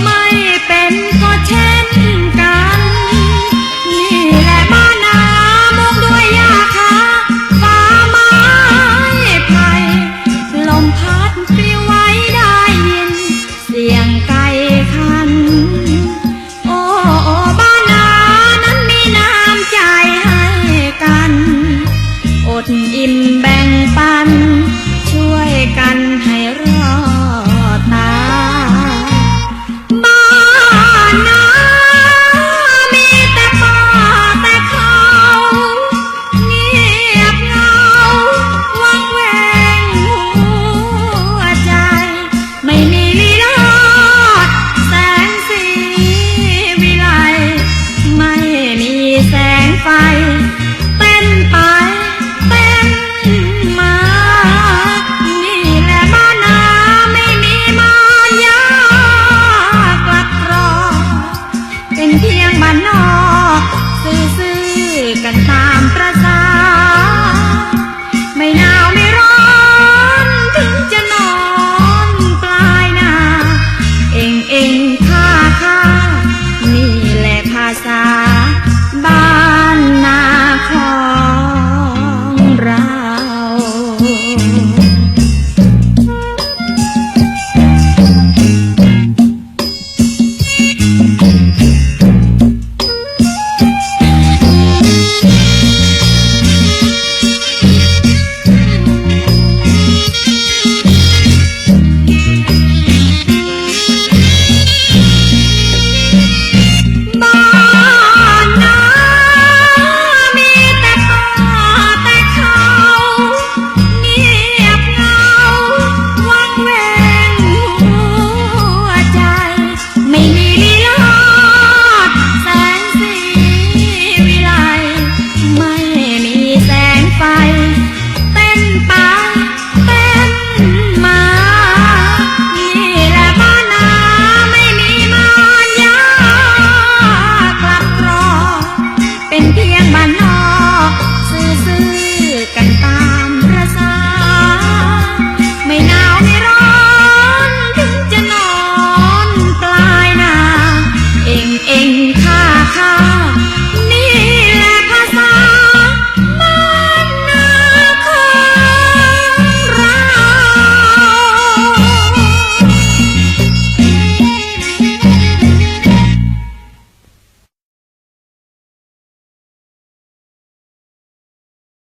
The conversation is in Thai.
ไม่ เป็นเพียงบ้านนอก ซื่อๆกันตามประ งค่าข้า